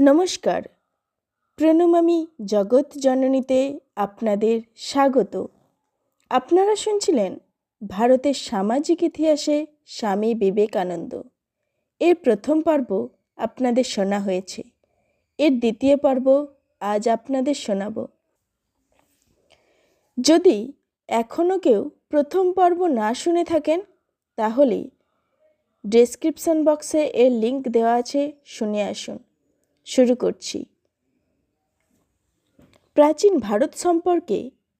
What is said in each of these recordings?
নমস্কার। প্রণমামী জগৎ জননীতে আপনাদের স্বাগত। আপনারা শুনছিলেন ভারতের সামাজিক ইতিহাসে স্বামী বিবেকানন্দ। এর প্রথম পর্ব আপনাদের শোনা হয়েছে। এর দ্বিতীয় পর্ব আজ আপনাদের শোনাব। যদি এখনও কেউ প্রথম পর্ব না শুনে থাকেন, তাহলে ডেসক্রিপশন বক্সে এর লিংক দেওয়া আছে, শুনে আসুন। শুরু করছি। প্রাচীন ভারত সম্পর্কে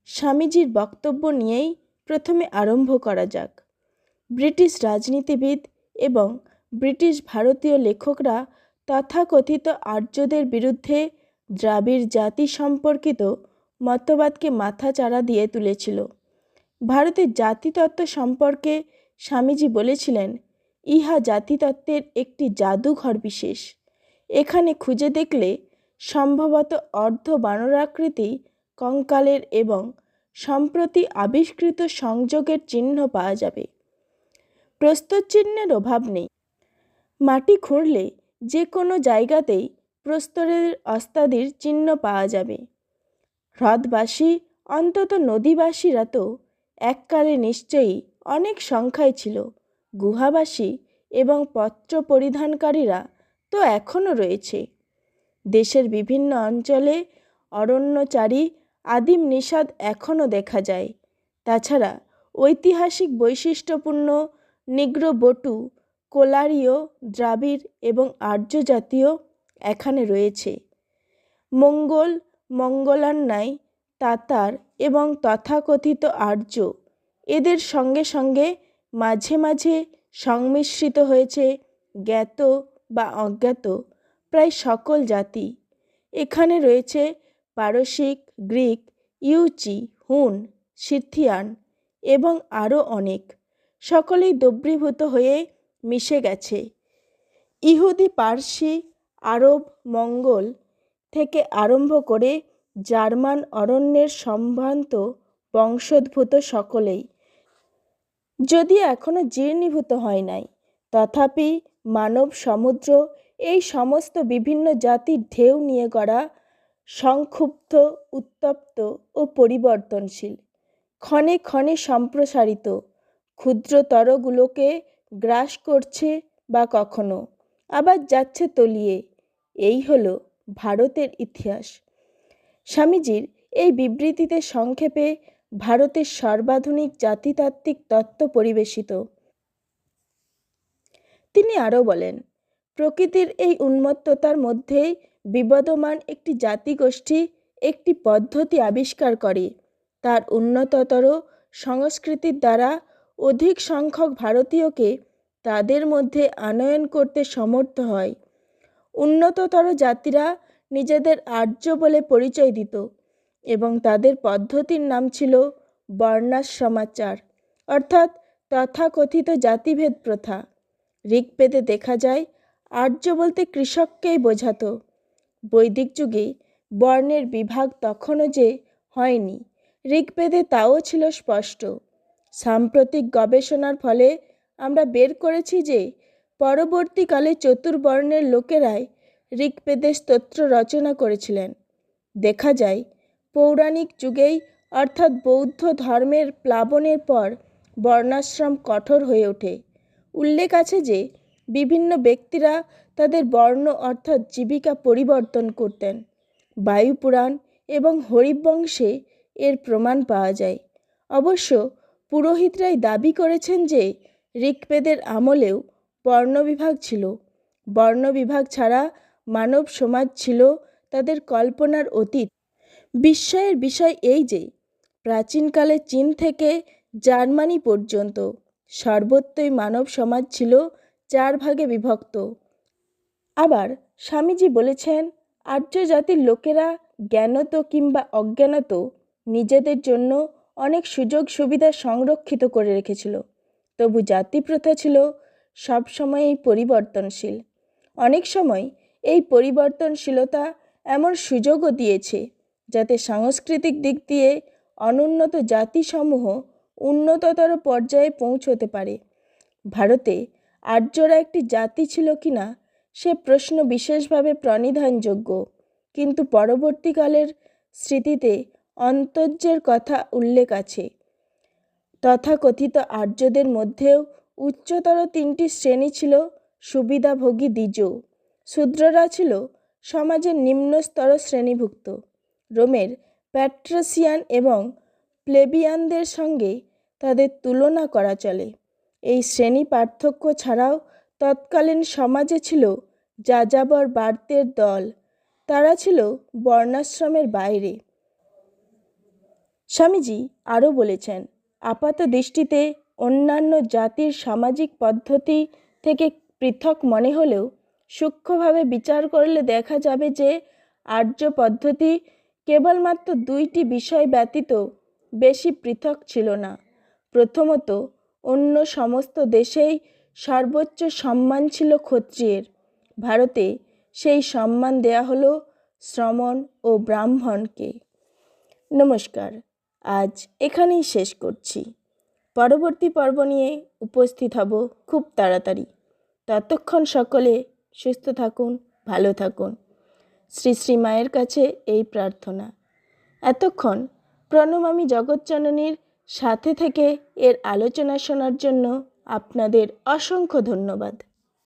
স্বামীজির বক্তব্য নিয়েই প্রথমে আরম্ভ করা যাক। ব্রিটিশ রাজনীতিবিদ এবং ব্রিটিশ ভারতীয় লেখকরা তথাকথিত আর্যদের বিরুদ্ধে দ্রাবিড় জাতি সম্পর্কিত মতবাদকে মাথাচাড়া দিয়ে তুলেছিল। ভারতের জাতিতত্ত্ব সম্পর্কে স্বামীজি বলেছিলেন, ইহা জাতিতত্ত্বের একটি জাদুঘর বিশেষ। এখানে খুঁজে দেখলে সম্ভবত অর্ধ বানরাকৃতি, কঙ্কালের এবং সম্প্রতি আবিষ্কৃত সংযোগের চিহ্ন পাওয়া যাবে। প্রস্তরচিহ্নের অভাব নেই। মাটি খুঁড়লে যে কোনো জায়গাতেই প্রস্তরের অস্তাদির চিহ্ন পাওয়া যাবে। হ্রদবাসী, অন্তত নদীবাসীরা তো এককালে নিশ্চয়ই অনেক সংখ্যায় ছিল। গুহাবাসী এবং পত্র পরিধানকারীরা তো এখনও রয়েছে। দেশের বিভিন্ন অঞ্চলে অরণ্যচারী আদিম নিষাদ এখনও দেখা যায়। তাছাড়া ঐতিহাসিক বৈশিষ্ট্যপূর্ণ নিগ্রবটু কোলারীয় দ্রাবিড় এবং আর্য জাতীয় এখানে রয়েছে। মঙ্গল মঙ্গলান্যায় তাতার এবং তথাকথিত আর্য এদের সঙ্গে সঙ্গে মাঝে মাঝে সংমিশ্রিত হয়েছে জ্ঞাত বা অজ্ঞাত, প্রায় সকল জাতি। এখানে রয়েছে পারসিক, গ্রিক, ইউচি, হুন, সিথিয়ান এবং আরও অনেক। সকলেই দ্রব্রীভূত হয়ে মিশে গেছে। ইহুদি, পার্সি, আরব, মঙ্গল থেকে আরম্ভ করে জার্মান অরণ্যের সম্ভ্রান্ত বংশোদ্ভূত সকলেই। যদি এখনও জীর্ণীভূত হয় নাই, তথাপি মানব সমুদ্র, এই সমস্ত বিভিন্ন জাতির ঢেউ নিয়ে গড়া সংক্ষুব্ধ, উত্তপ্ত ও পরিবর্তনশীল। ক্ষণে ক্ষণে সম্প্রসারিত। ক্ষুদ্রতরগুলোকে গ্রাস করছে বা কখনো, আবার যাচ্ছে তলিয়ে। এই হলো ভারতের ইতিহাস। স্বামীজির এই বিবৃতিতে সংক্ষেপে ভারতের সর্বাধুনিক জাতিতাত্ত্বিক তত্ত্ব পরিবেশিত। তিনি আরও বলেন, প্রকৃতির এই উন্মত্ততার মধ্যেই বিবদমান একটি জাতিগোষ্ঠী একটি পদ্ধতি আবিষ্কার করে। তার উন্নততর সংস্কৃতির দ্বারা অধিক সংখ্যক ভারতীয়কে তাদের মধ্যে আনয়ন করতে সমর্থ হয়। উন্নততর জাতিরা নিজেদের আর্য বলে পরিচয় দিত এবং তাদের পদ্ধতির নাম ছিল বর্ণাশ্রমাচার, অর্থাৎ তথাকথিত জাতিভেদ প্রথা। ঋগ্বেদে দেখা যায়, আর্য বলতে কৃষককেই বোঝাতো। বৈদিক যুগে বর্ণের বিভাগ তখনও যে হয়নি, ঋগ্বেদে তাও ছিল স্পষ্ট। সাম্প্রতিক গবেষণার ফলে আমরা বের করেছি যে, পরবর্তীকালে চতুর্বর্ণের লোকেরাই ঋগ্বেদের স্তোত্র রচনা করেছিলেন। দেখা যায়, পৌরাণিক যুগেই অর্থাৎ বৌদ্ধ ধর্মের প্লাবনের পর বর্ণাশ্রম কঠোর হয়ে ওঠে। উল্লেখ আছে যে, বিভিন্ন ব্যক্তিরা তাদের বর্ণ অর্থাৎ জীবিকা পরিবর্তন করতেন। বায়ুপুরাণ এবং হরিবংশে এর প্রমাণ পাওয়া যায়। অবশ্য পুরোহিতরাই দাবি করেছেন যে, ঋগ্বেদের আমলেও বর্ণবিভাগ ছিল। বর্ণবিভাগ ছাড়া মানব সমাজ ছিল তাদের কল্পনার অতীত। বিস্ময়ের বিষয় এই যে, প্রাচীনকালে চীন থেকে জার্মানি পর্যন্ত সর্বত্রই মানব সমাজ ছিল চার ভাগে বিভক্ত। আবার স্বামীজি বলেছেন, আর্য জাতির লোকেরা জ্ঞানত কিংবা অজ্ঞানত নিজেদের জন্য অনেক সুযোগ সুবিধা সংরক্ষিত করে রেখেছিল। তবু জাতি প্রথা ছিল সবসময়ই পরিবর্তনশীল। অনেক সময় এই পরিবর্তনশীলতা এমন সুযোগও দিয়েছে যাতে সাংস্কৃতিক দিক দিয়ে অনুন্নত জাতিসমূহ উন্নততর পর্যায়ে পৌঁছতে পারে। ভারতে আর্যরা একটি জাতি ছিল কি না সে প্রশ্ন বিশেষভাবে প্রণিধানযোগ্য। কিন্তু পরবর্তীকালের স্মৃতিতে অন্তর্যের কথা উল্লেখ আছে। তথাকথিত আর্যদের মধ্যেও উচ্চতর তিনটি শ্রেণি ছিল সুবিধাভোগী দ্বিজ। শূদ্ররা ছিল সমাজের নিম্নস্তর শ্রেণীভুক্ত। রোমের প্যাট্রাসিয়ান এবং প্লেবিয়ানদের সঙ্গে তাদের তুলনা করা চলে। এই শ্রেণি পার্থক্য ছাড়াও তৎকালীন সমাজে ছিল যাযাবর বার্তের দল। তারা ছিল বর্ণাশ্রমের বাইরে। স্বামীজি আরও বলেছেন, আপাত দৃষ্টিতে অন্যান্য জাতির সামাজিক পদ্ধতি থেকে পৃথক মনে হলেও সূক্ষ্মভাবে বিচার করলে দেখা যাবে যে আর্য পদ্ধতি কেবলমাত্র দুইটি বিষয় ব্যতীত বেশি পৃথক ছিল না। প্রথমত, অন্য সমস্ত দেশেই সর্বোচ্চ সম্মান ছিল ক্ষত্রিয়ের। ভারতে সেই সম্মান দেয়া হলো শ্রমণ ও ব্রাহ্মণকে। নমস্কার, আজ এখানেই শেষ করছি। পরবর্তী পর্ব নিয়ে উপস্থিত হব খুব তাড়াতাড়ি। ততক্ষণ সকলে সুস্থ থাকুন, ভালো থাকুন। শ্রী শ্রী মায়ের কাছে এই প্রার্থনা। এতক্ষণ প্রণমামী জগৎজননীর সাথে থেকে এর আলোচনা শোনার জন্য আপনাদের অসংখ্য ধন্যবাদ।